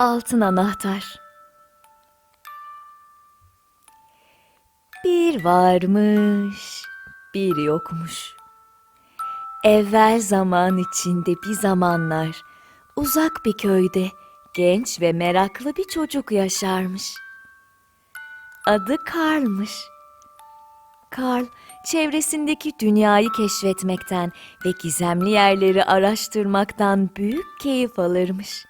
Altın Anahtar Bir varmış, bir yokmuş. Evvel zaman içinde bir zamanlar uzak bir köyde genç ve meraklı bir çocuk yaşarmış. Adı Karl'mış. Karl, çevresindeki dünyayı keşfetmekten ve gizemli yerleri araştırmaktan büyük keyif alırmış.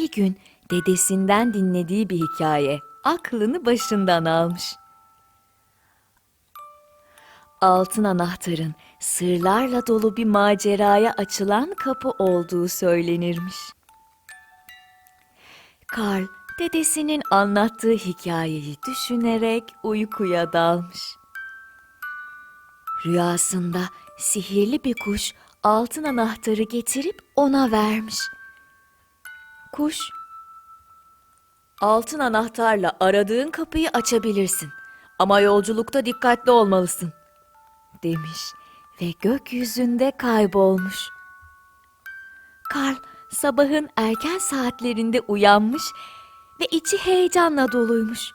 Bir gün dedesinden dinlediği bir hikaye aklını başından almış. Altın anahtarın sırlarla dolu bir maceraya açılan kapı olduğu söylenirmiş. Karl dedesinin anlattığı hikayeyi düşünerek uykuya dalmış. Rüyasında sihirli bir kuş altın anahtarı getirip ona vermiş. Kuş, altın anahtarla aradığın kapıyı açabilirsin ama yolculukta dikkatli olmalısın, demiş ve gökyüzünde kaybolmuş. Karl sabahın erken saatlerinde uyanmış ve içi heyecanla doluymuş.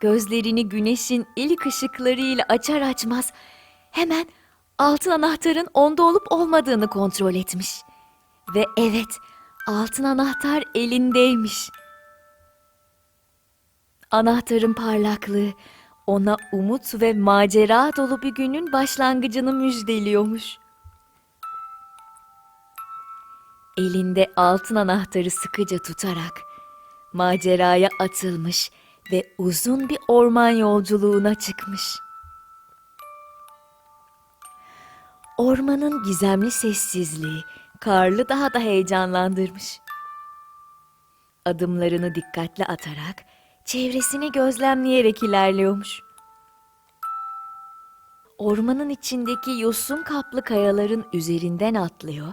Gözlerini güneşin ilk ışıklarıyla açar açmaz hemen altın anahtarın onda olup olmadığını kontrol etmiş. Ve evet, altın anahtar elindeymiş. Anahtarın parlaklığı ona umut ve macera dolu bir günün başlangıcını müjdeliyormuş. Elinde altın anahtarı sıkıca tutarak maceraya atılmış ve uzun bir orman yolculuğuna çıkmış. Ormanın gizemli sessizliği Karl'ı daha da heyecanlandırmış. Adımlarını dikkatli atarak çevresini gözlemleyerek ilerliyormuş. Ormanın içindeki yosun kaplı kayaların üzerinden atlıyor,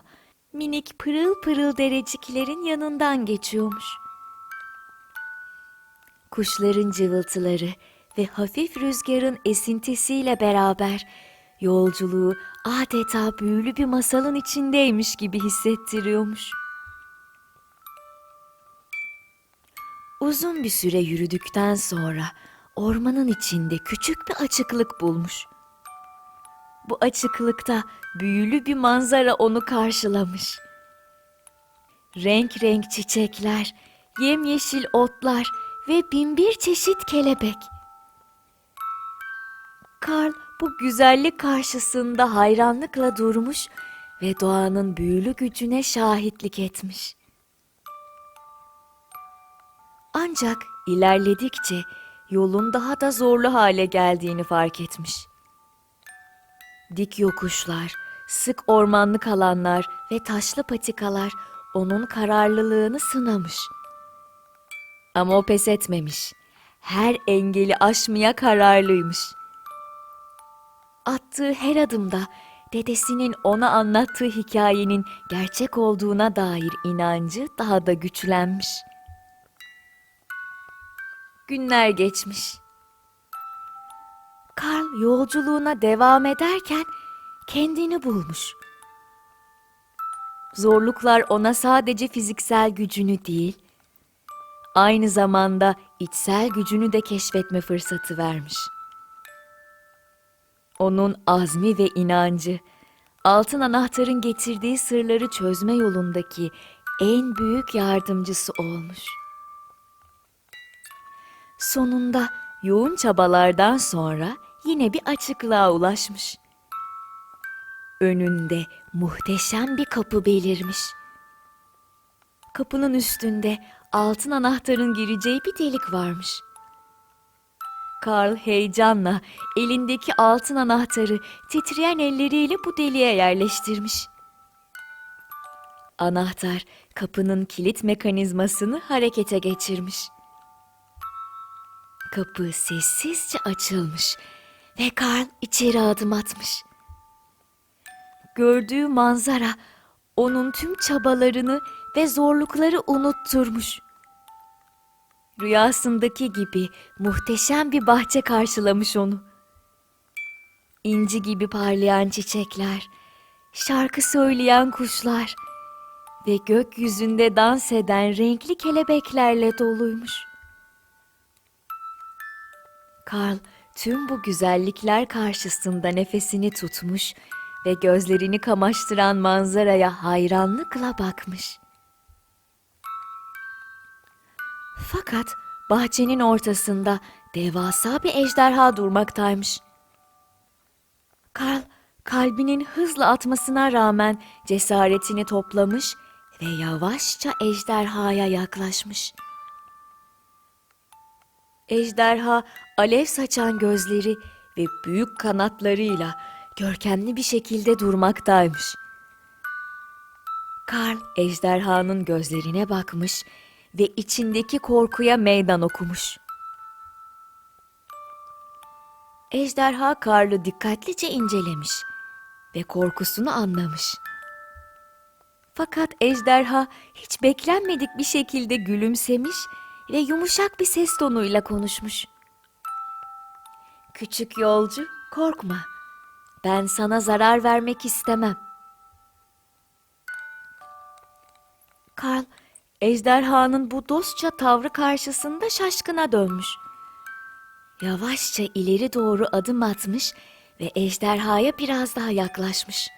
minik pırıl pırıl dereciklerin yanından geçiyormuş. Kuşların cıvıltıları ve hafif rüzgarın esintisiyle beraber yolculuğu adeta büyülü bir masalın içindeymiş gibi hissettiriyormuş. Uzun bir süre yürüdükten sonra ormanın içinde küçük bir açıklık bulmuş. Bu açıklıkta büyülü bir manzara onu karşılamış. Renk renk çiçekler, yemyeşil otlar ve binbir çeşit kelebek. Karl bu güzellik karşısında hayranlıkla durmuş ve doğanın büyülü gücüne şahitlik etmiş. Ancak ilerledikçe yolun daha da zorlu hale geldiğini fark etmiş. Dik yokuşlar, sık ormanlık alanlar ve taşlı patikalar onun kararlılığını sınamış. Ama o pes etmemiş. Her engeli aşmaya kararlıymış. Attığı her adımda dedesinin ona anlattığı hikayenin gerçek olduğuna dair inancı daha da güçlenmiş. Günler geçmiş. Karl yolculuğuna devam ederken kendini bulmuş. Zorluklar ona sadece fiziksel gücünü değil, aynı zamanda içsel gücünü de keşfetme fırsatı vermiş. Onun azmi ve inancı, altın anahtarın getirdiği sırları çözme yolundaki en büyük yardımcısı olmuş. Sonunda yoğun çabalardan sonra yine bir açıklığa ulaşmış. Önünde muhteşem bir kapı belirmiş. Kapının üstünde altın anahtarın gireceği bir delik varmış. Karl heyecanla elindeki altın anahtarı titreyen elleriyle bu deliğe yerleştirmiş. Anahtar kapının kilit mekanizmasını harekete geçirmiş. Kapı sessizce açılmış ve Karl içeri adım atmış. Gördüğü manzara onun tüm çabalarını ve zorlukları unutturmuş. Rüyasındaki gibi muhteşem bir bahçe karşılamış onu. İnci gibi parlayan çiçekler, şarkı söyleyen kuşlar, ve gökyüzünde dans eden renkli kelebeklerle doluymuş. Karl tüm bu güzellikler karşısında nefesini tutmuş ve gözlerini kamaştıran manzaraya hayranlıkla bakmış. Fakat bahçenin ortasında devasa bir ejderha durmaktaymış. Karl kalbinin hızla atmasına rağmen cesaretini toplamış ve yavaşça ejderhaya yaklaşmış. Ejderha alev saçan gözleri ve büyük kanatlarıyla görkemli bir şekilde durmaktaymış. Karl ejderhanın gözlerine bakmış ve içindeki korkuya meydan okumuş. Ejderha Karl'ı dikkatlice incelemiş ve korkusunu anlamış. Fakat ejderha hiç beklenmedik bir şekilde gülümsemiş ve yumuşak bir ses tonuyla konuşmuş. Küçük yolcu, korkma. Ben sana zarar vermek istemem. Karl, ejderhanın bu dostça tavrı karşısında şaşkına dönmüş. Yavaşça ileri doğru adım atmış ve ejderhaya biraz daha yaklaşmış.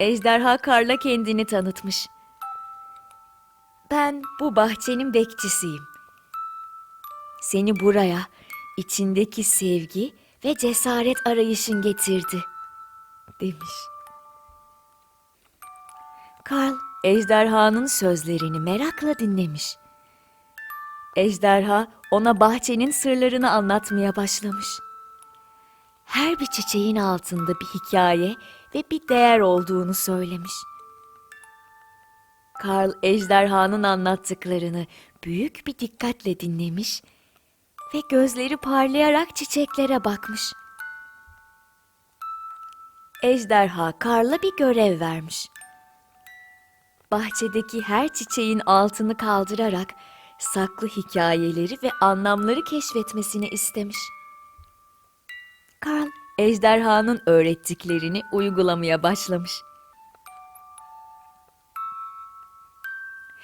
Ejderha Karl'a kendini tanıtmış. Ben bu bahçenin bekçisiyim. Seni buraya içindeki sevgi ve cesaret arayışın getirdi, demiş. Karl, ejderhanın sözlerini merakla dinlemiş. Ejderha ona bahçenin sırlarını anlatmaya başlamış. Her bir çiçeğin altında bir hikaye ve bir değer olduğunu söylemiş. Karl ejderhanın anlattıklarını büyük bir dikkatle dinlemiş ve gözleri parlayarak çiçeklere bakmış. Ejderha Karl'a bir görev vermiş. Bahçedeki her çiçeğin altını kaldırarak saklı hikayeleri ve anlamları keşfetmesini istemiş. Karl, ejderhanın öğrettiklerini uygulamaya başlamış.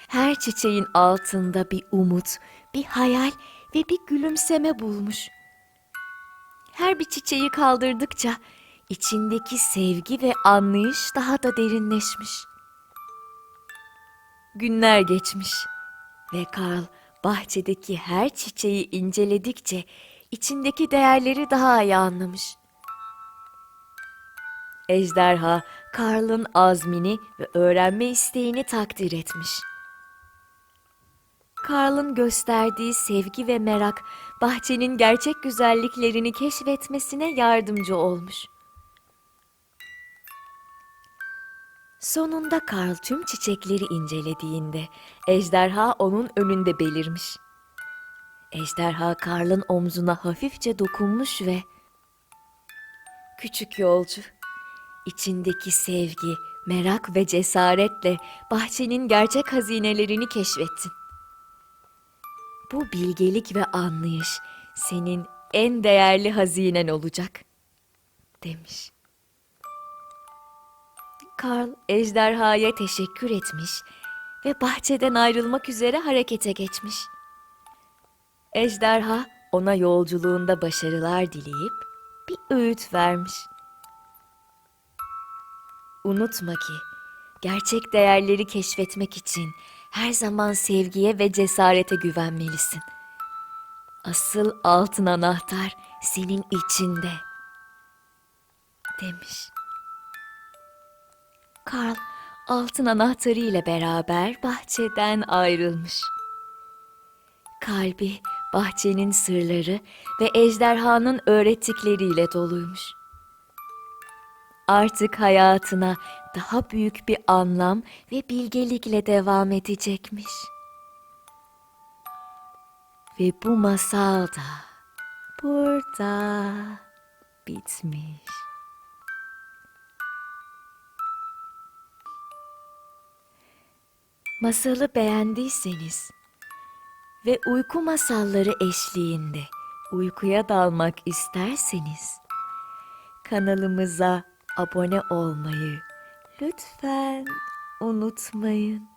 Her çiçeğin altında bir umut, bir hayal ve bir gülümseme bulmuş. Her bir çiçeği kaldırdıkça içindeki sevgi ve anlayış daha da derinleşmiş. Günler geçmiş ve Karl bahçedeki her çiçeği inceledikçe içindeki değerleri daha iyi anlamış. Ejderha Karl'ın azmini ve öğrenme isteğini takdir etmiş. Karl'ın gösterdiği sevgi ve merak bahçenin gerçek güzelliklerini keşfetmesine yardımcı olmuş. Sonunda Karl tüm çiçekleri incelediğinde ejderha onun önünde belirmiş. Ejderha Karl'ın omzuna hafifçe dokunmuş ve "Küçük yolcu, içindeki sevgi, merak ve cesaretle bahçenin gerçek hazinelerini keşfettin. Bu bilgelik ve anlayış senin en değerli hazinen olacak." demiş. Karl ejderhaya teşekkür etmiş ve bahçeden ayrılmak üzere harekete geçmiş. Ejderha ona yolculuğunda başarılar dileyip bir öğüt vermiş. Unutma ki gerçek değerleri keşfetmek için her zaman sevgiye ve cesarete güvenmelisin. Asıl altın anahtar senin içinde demiş. Karl altın anahtarı ile beraber bahçeden ayrılmış. Kalbi bahçenin sırları ve ejderhanın öğrettikleriyle doluymuş. Artık hayatına daha büyük bir anlam ve bilgelikle devam edecekmiş. Ve bu masal da burada bitmiş. Masalı beğendiyseniz ve uyku masalları eşliğinde uykuya dalmak isterseniz kanalımıza abone olmayı lütfen unutmayın.